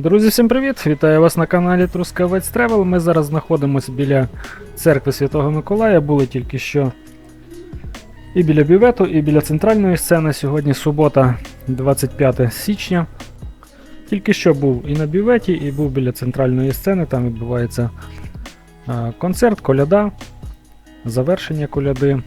Друзі, всім привіт! Вітаю вас на каналі Трускавець Тревел. Ми зараз знаходимося біля церкви Святого Миколая. Були тільки що і біля бювету, і біля центральної сцени. Сьогодні субота, 25 січня. Тільки що був і на бюветі, і був біля центральної сцени. Там відбувається концерт, коляда, завершення коляди.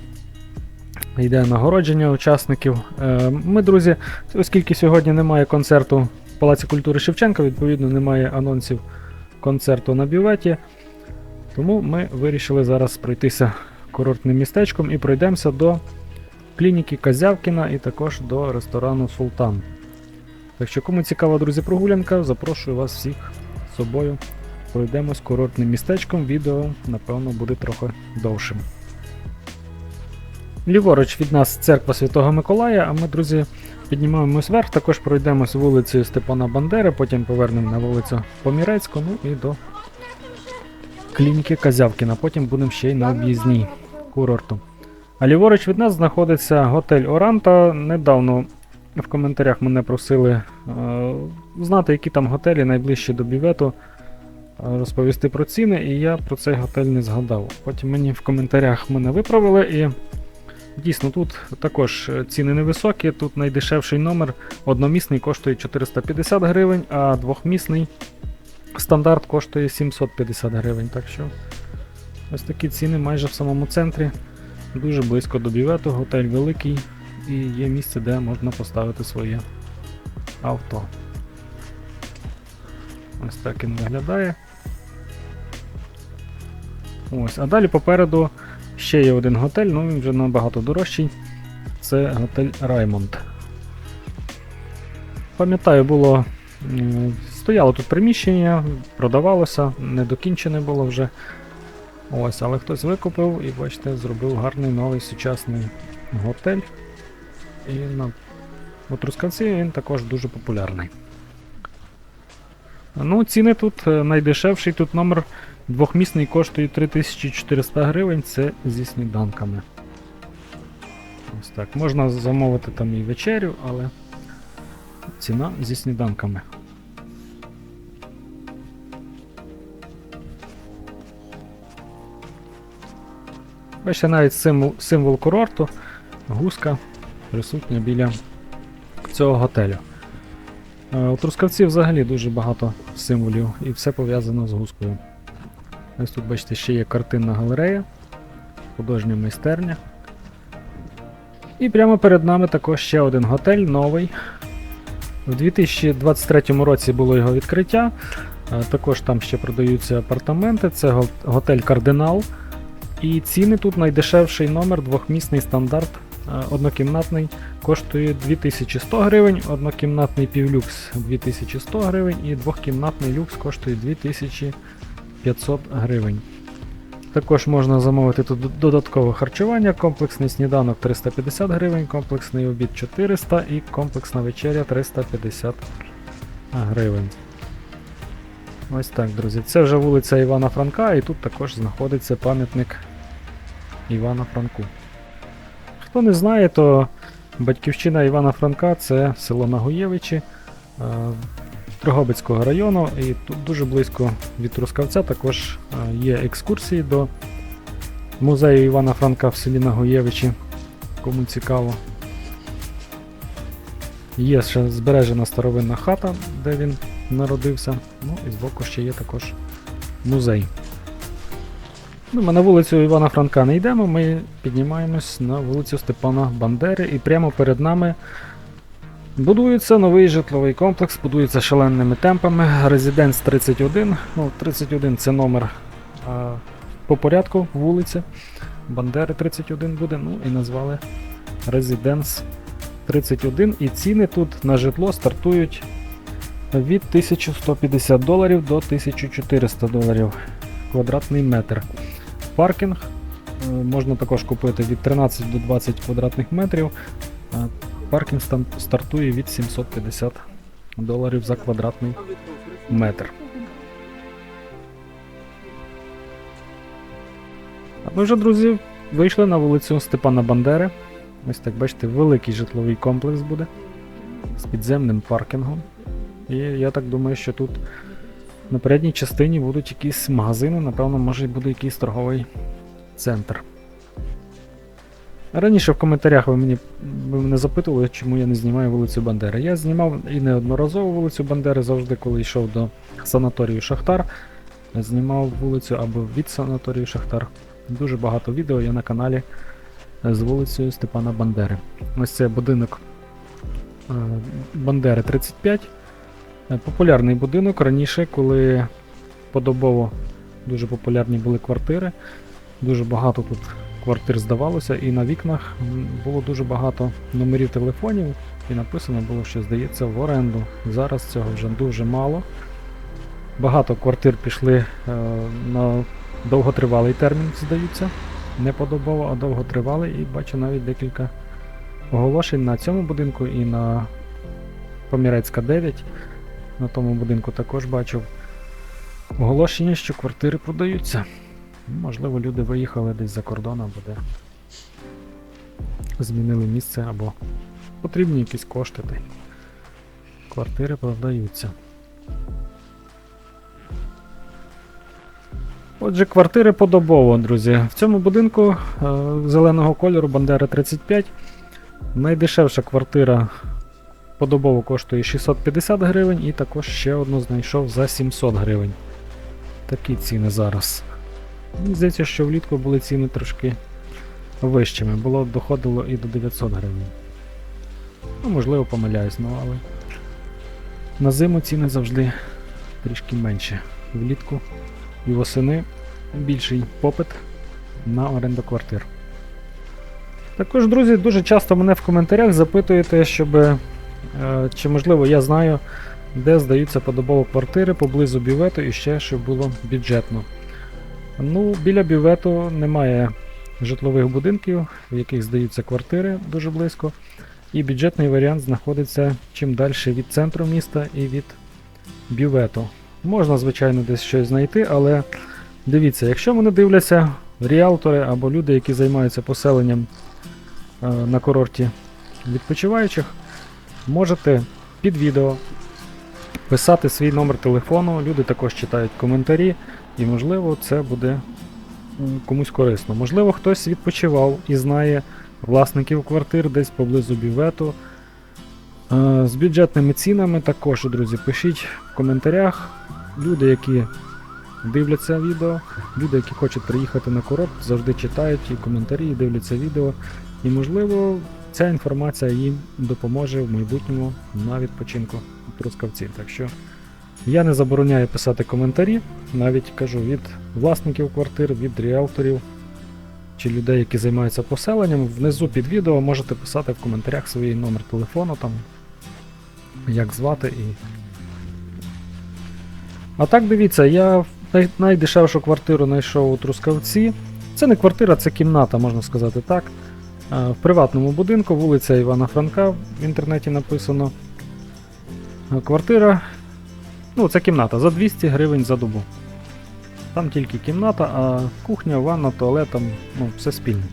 Йде нагородження учасників. Е, Ми, друзі, оскільки сьогодні немає концерту Палаці культури Шевченка, відповідно, немає анонсів концерту на бюветі. Тому ми вирішили зараз пройтися курортним містечком і пройдемося до клініки Казявкіна і також до ресторану Султан. Так що, кому цікава, друзі, прогулянка, запрошую вас всіх з собою. Пройдемось курортним містечком. Відео, напевно, буде трохи довшим. Ліворуч від нас церква Святого Миколая, а ми, друзі, піднімаємось вверх, також пройдемось вулицею Степана Бандери, потім повернемо на вулицю Помірецьку, ну і до клініки Казявкіна. Потім будемо ще й на об'їзній курорту. А ліворуч від нас знаходиться готель Оранта. Недавно в коментарях мене просили е, знати, які там готелі найближчі до бювету, е, розповісти про ціни, і я про цей готель не згадав. Потім мені в коментарях мене виправили і. Дійсно, тут також ціни невисокі. Тут найдешевший номер одномісний коштує 450 гривень, а двохмісний стандарт коштує 750 гривень. Так що ось такі ціни майже в самому центрі. Дуже близько до бювету, готель великий і є місце, де можна поставити своє авто. Ось так він виглядає. Ось, а далі попереду Ще є один готель, ну він вже набагато дорожчий. Це готель Раймонд. Пам'ятаю, було. Стояло тут приміщення, продавалося, недокінчене було вже. Ось, але хтось викупив і, бачите, зробив гарний новий сучасний готель. І на у він також дуже популярний. Ну, ціни тут е, найдешевший тут номер Двохмісний коштує 3400 гривень, це зі сніданками. Ось так. Можна замовити там і вечерю, але ціна зі сніданками. Бачите, навіть символ, символ курорту, гуска присутня біля цього готелю. Е, У Трускавці взагалі дуже багато символів і все пов'язано з гускою. Ось тут, бачите, ще є картинна галерея, художня майстерня. І прямо перед нами також ще один готель новий. У 2023 році було його відкриття. Е, Також там ще продаються апартаменти. Це готель Кардинал. І ціни тут найдешевший номер, двохмісний стандарт, е, однокімнатний, коштує 2100 гривень, однокімнатний півлюкс 2100 гривень і двохкімнатний люкс коштує 2000 500 гривень. Також можна замовити тут додаткове харчування, комплексний сніданок 350 гривень, комплексний обід 400 і комплексна вечеря 350 гривень. Ось так, друзі. Це вже вулиця Івана Франка, і тут також знаходиться пам'ятник Івана Франку. Хто не знає, то батьківщина Івана Франка це село Нагуєвичі. Дрогобицького району, і тут дуже близько від Трускавця також е, є екскурсії до музею Івана Франка в селі Нагоєвичі, кому цікаво. Є ще збережена старовинна хата, де він народився. Ну і збоку ще є також музей. Ну, ми на вулицю Івана Франка не йдемо, ми піднімаємось на вулицю Степана Бандери, і прямо перед нами Будується новий житловий комплекс, будується шаленими темпами. Резиденс 31. Ну, 31 це номер а, по порядку вулиці. Бандери 31 буде, ну і назвали Резиденс 31. І ціни тут на житло стартують від 1150 доларів до 1400 доларів квадратний метр. Паркінг е, можна також купити від 13 до 20 квадратних метрів. Паркінг стартує від 750 доларів за квадратний метр. А ми вже, друзі, вийшли на вулицю Степана Бандери. Ось так, бачите, великий житловий комплекс буде з підземним паркінгом. І я так думаю, що тут на передній частині будуть якісь магазини, напевно, може буде якийсь торговий центр. Раніше в коментарях ви мені ви мене запитували, чому я не знімаю вулицю Бандери. Я знімав і неодноразово вулицю Бандери, завжди, коли йшов до санаторію Шахтар. Знімав вулицю або від санаторію Шахтар. Дуже багато відео є на каналі з вулицею Степана Бандери. Ось це будинок е, Бандери 35. Е, Популярний будинок раніше, коли подобово дуже популярні були квартири. Дуже багато тут квартир здавалося, і на вікнах було дуже багато номерів телефонів, і написано було, що здається в оренду. Зараз цього вже дуже мало. Багато квартир пішли е, на довготривалий термін, здаються. Не подобово, а довготривалий, і бачу навіть декілька оголошень на цьому будинку і на Помірецька 9. На тому будинку також бачив оголошення, що квартири продаються. Можливо, люди виїхали десь за кордон або де. Змінили місце або потрібні якісь кошти. Квартири продаються. Отже, квартири подобово, друзі. В цьому будинку е, зеленого кольору Бандера 35. Найдешевша квартира подобово коштує 650 гривень, і також ще одну знайшов за 700 гривень. Такі ціни зараз. Мені здається, що влітку були ціни трошки вищими. Було доходило і до 900 гривень. Ну, можливо, помиляюсь, ну але на зиму ціни завжди трішки менші. Влітку і восени більший попит на оренду квартир. Також, друзі, дуже часто мене в коментарях запитуєте, щоб е, чи можливо я знаю, де здаються подобово квартири поблизу бювету і ще щоб було бюджетно. Ну, біля бювету немає житлових будинків, в яких здаються квартири дуже близько. І бюджетний варіант знаходиться чим далі від центру міста і від бювету. Можна, звичайно, десь щось знайти, але дивіться, якщо мене дивляться ріалтори або люди, які займаються поселенням е, на курорті відпочиваючих, можете під відео писати свій номер телефону. Люди також читають коментарі, і можливо це буде комусь корисно. Можливо, хтось відпочивав і знає власників квартир десь поблизу бювету. Е, З бюджетними цінами також, друзі, пишіть в коментарях. Люди, які дивляться відео, люди, які хочуть приїхати на курорт, завжди читають і коментарі, і дивляться відео. І, можливо, ця інформація їм допоможе в майбутньому на відпочинку в Трускавці. Так що я не забороняю писати коментарі, навіть кажу від власників квартир, від ріелторів чи людей, які займаються поселенням. Внизу під відео можете писати в коментарях свій номер телефону, там, як звати і. А так дивіться, я найдешевшу квартиру знайшов у Трускавці. Це не квартира, це кімната, можна сказати так. В приватному будинку, вулиця Івана Франка, в інтернеті написано. Квартира. Ну, це кімната за 200 гривень за добу. Там тільки кімната, а кухня, ванна, туалет, там, ну, все спільне.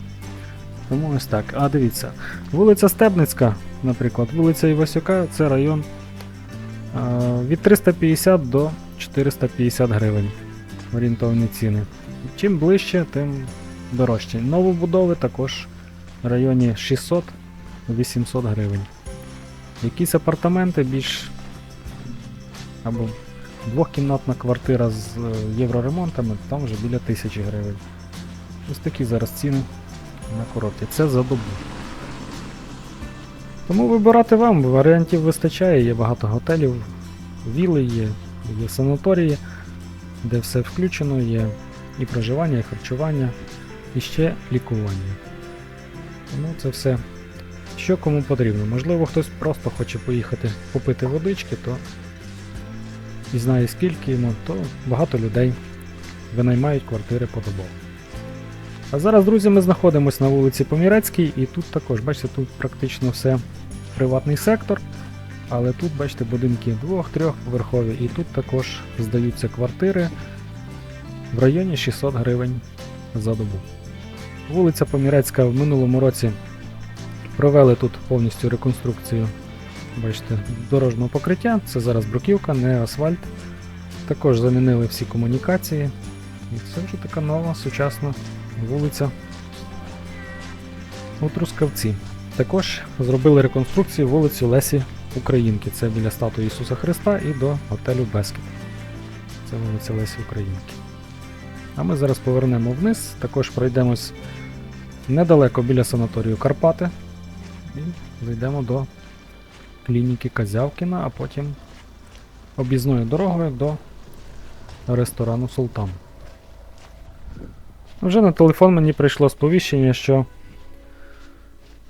Тому ось так. А дивіться, вулиця Стебницька, наприклад, вулиця Івасюка це район е, від 350 до 450 гривень. Орієнтовні ціни. Чим ближче, тим дорожче. Новобудови також в районі 600-800 гривень. Якісь апартаменти більш або двохкімнатна квартира з е, євроремонтами, там вже біля 1000 гривень. Ось такі зараз ціни на курорті. Це за добу. Тому вибирати вам, варіантів вистачає, є багато готелів, віли є, є санаторії, де все включено, є і проживання, і харчування, і ще лікування. Тому це все, що кому потрібно. Можливо, хтось просто хоче поїхати попити водички, то і знає скільки йому, то багато людей винаймають квартири подобово. А зараз, друзі, ми знаходимося на вулиці Помірецькій, і тут також, бачите, тут практично все приватний сектор. Але тут, бачите, будинки двох-трьох поверхові, і тут також здаються квартири в районі 600 гривень за добу. Вулиця Помірецька в минулому році провели тут повністю реконструкцію бачите, дорожнього покриття. Це зараз бруківка, не асфальт. Також замінили всі комунікації. І це вже така нова, сучасна вулиця у Трускавці. Також зробили реконструкцію вулиці Лесі Українки. Це біля статуї Ісуса Христа і до готелю Бескет. Це вулиця Лесі Українки. А ми зараз повернемо вниз, також пройдемось недалеко біля санаторію Карпати. І зайдемо до клініки Казявкіна, а потім об'їзною дорогою до ресторану Султан. Вже на телефон мені прийшло сповіщення, що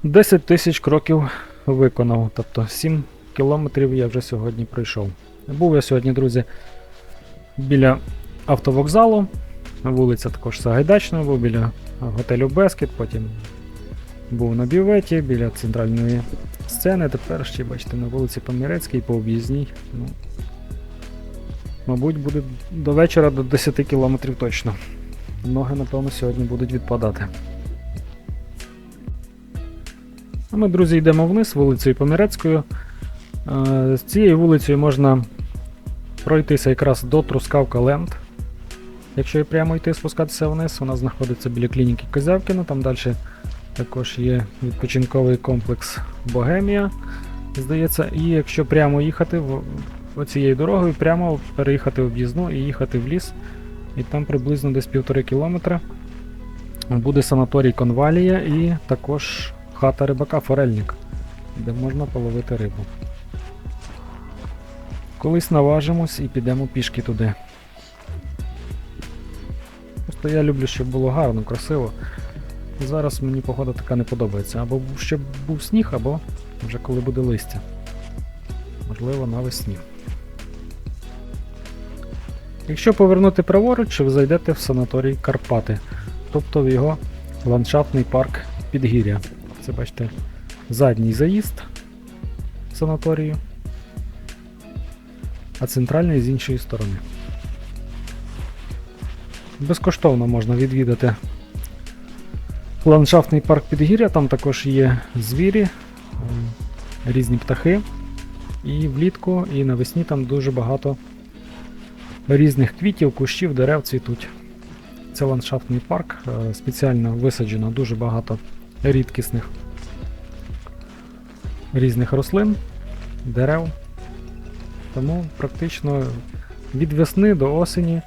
10 тисяч кроків виконав, тобто 7 кілометрів я вже сьогодні пройшов. Був я сьогодні, друзі, біля автовокзалу, вулиця також Сагайдачна, був біля готелю Бескет, потім був на бюветі біля центральної сцени, тепер ще бачите на вулиці Помірецькій по об'їзній. Ну, мабуть, буде до вечора до 10 кілометрів точно. Ноги, напевно, сьогодні будуть відпадати. А ми, друзі, йдемо вниз вулицею Помірецькою. Е, З цією вулицею можна пройтися якраз до Трускавка Ленд. Якщо і прямо йти спускатися вниз, вона знаходиться біля клініки Козявкіна, там далі також є відпочинковий комплекс Богемія. Здається, і якщо прямо їхати оцією дорогою, прямо переїхати в об'їзну і їхати в ліс, і там приблизно десь півтори кілометра буде санаторій Конвалія і також хата рибака Форельник, де можна половити рибу. Колись наважимось і підемо пішки туди. Просто я люблю, щоб було гарно, красиво. Зараз мені погода така не подобається. Або щоб був сніг, або вже коли буде листя. Можливо, навесні. Якщо повернути праворуч, ви зайдете в санаторій Карпати, тобто в його ландшафтний парк Підгір'я. Це бачите задній заїзд в санаторію, а центральний з іншої сторони. Безкоштовно можна відвідати ландшафтний парк Підгір'я, там також є звірі, різні птахи. І влітку, і навесні там дуже багато різних квітів, кущів, дерев цвітуть. Це ландшафтний парк, е, спеціально висаджено дуже багато рідкісних різних рослин, дерев. Тому практично від весни до осені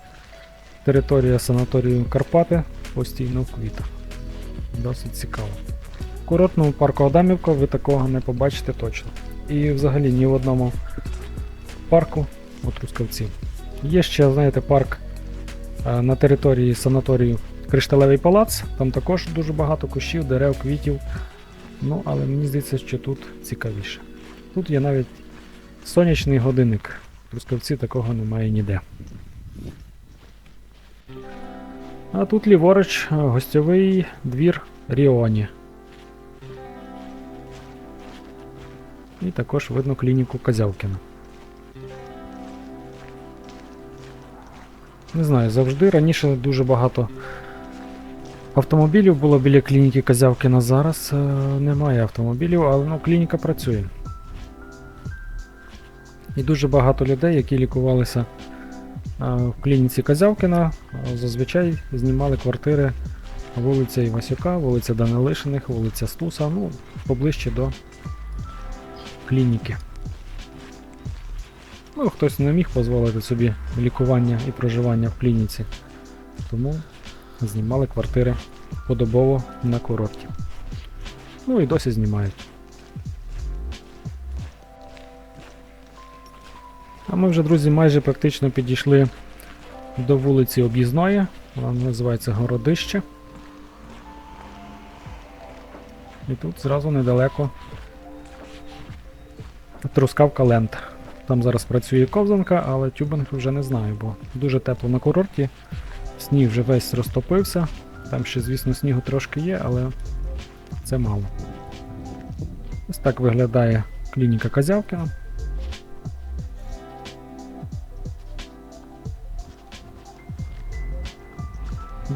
територія санаторію Карпати постійно в квітах. Досить цікаво. В курортному парку Адамівка ви такого не побачите точно. І взагалі ні в одному парку у Трускавці. Є ще, знаєте, парк е, на території санаторію Кришталевий палац. Там також дуже багато кущів, дерев, квітів. Ну, але мені здається, що тут цікавіше. Тут є навіть сонячний годинник. В Трускавці такого немає ніде. А тут ліворуч е, гостьовий двір Ріоні. І також видно клініку Козявкіна. Не знаю, завжди раніше дуже багато автомобілів було біля клініки Козявкіна. Зараз е, немає автомобілів, але ну, клініка працює. І дуже багато людей, які лікувалися в клініці Козявкіна, е, зазвичай знімали квартири вулиця Івасюка, вулиця Данилишиних, вулиця Стуса, ну, поближче до клініки. Ну, хтось не міг дозволити собі лікування і проживання в клініці, тому знімали квартири подобово на курорті. Ну і досі знімають. А ми вже, друзі, майже практично підійшли до вулиці Об'їзної. Вона називається Городище. І тут зразу недалеко Трускавка Ленд. Там зараз працює ковзанка, але тюбинг вже не знаю, бо дуже тепло на курорті. Сніг вже весь розтопився. Там ще, звісно, снігу трошки є, але це мало. Ось так виглядає клініка Козявкіна.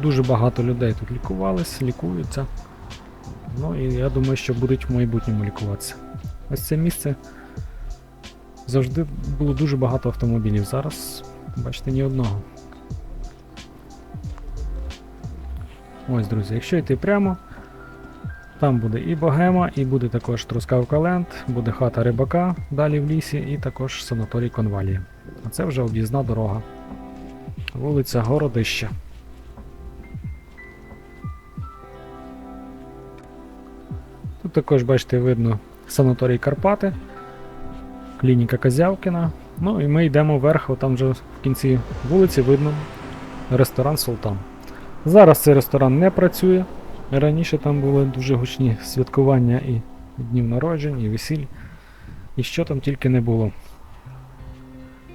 Дуже багато людей тут лікувались, лікуються. Ну і я думаю, що будуть в майбутньому лікуватися. Ось це місце завжди було дуже багато автомобілів. Зараз, бачите, ні одного. Ось, друзі, якщо йти прямо, там буде і Богема, і буде також Трускавка Ленд, буде хата рибака далі в лісі, і також санаторій Конвалія. А це вже об'їзна дорога. Вулиця Городища. Тут також, бачите, видно санаторій Карпати, клініка Козявкіна. Ну і ми йдемо вверх, там вже в кінці вулиці видно ресторан Султан. Зараз цей ресторан не працює. Раніше там були дуже гучні святкування і днів народжень, і весіль. І що там тільки не було.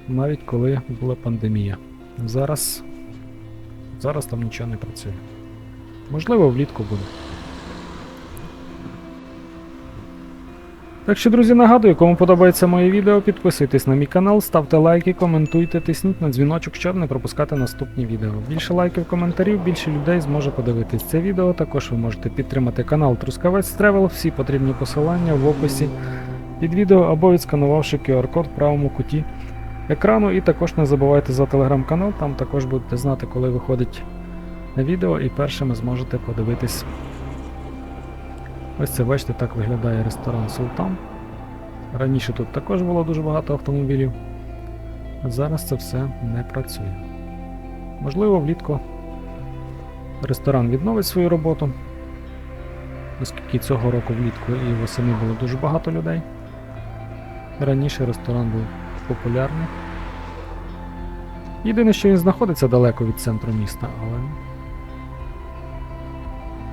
Навіть коли була пандемія. Зараз. Зараз там нічого не працює. Можливо, влітку буде. Так що, друзі, нагадую, кому подобається моє відео, підписуйтесь на мій канал, ставте лайки, коментуйте, тисніть на дзвіночок, щоб не пропускати наступні відео. Більше лайків, коментарів, більше людей зможе подивитись це відео. Також ви можете підтримати канал Трускавець Тревел, всі потрібні посилання в описі під відео або відсканувавши QR-код в правому куті екрану. І також не забувайте за телеграм-канал, там також будете знати, коли виходить відео, і першими зможете подивитись Ось це, бачите, так виглядає ресторан Султан. Раніше тут також було дуже багато автомобілів. А зараз це все не працює. Можливо, влітку ресторан відновить свою роботу, оскільки цього року влітку і восени було дуже багато людей. Раніше ресторан був популярний. Єдине, що він знаходиться далеко від центру міста, але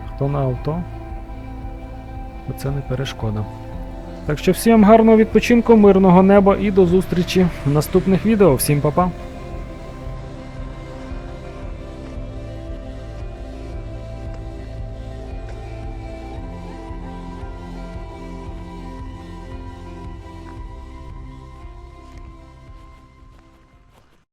хто на авто, це не перешкода. Так що всім гарного відпочинку, мирного неба і до зустрічі в наступних відео. Всім па-па!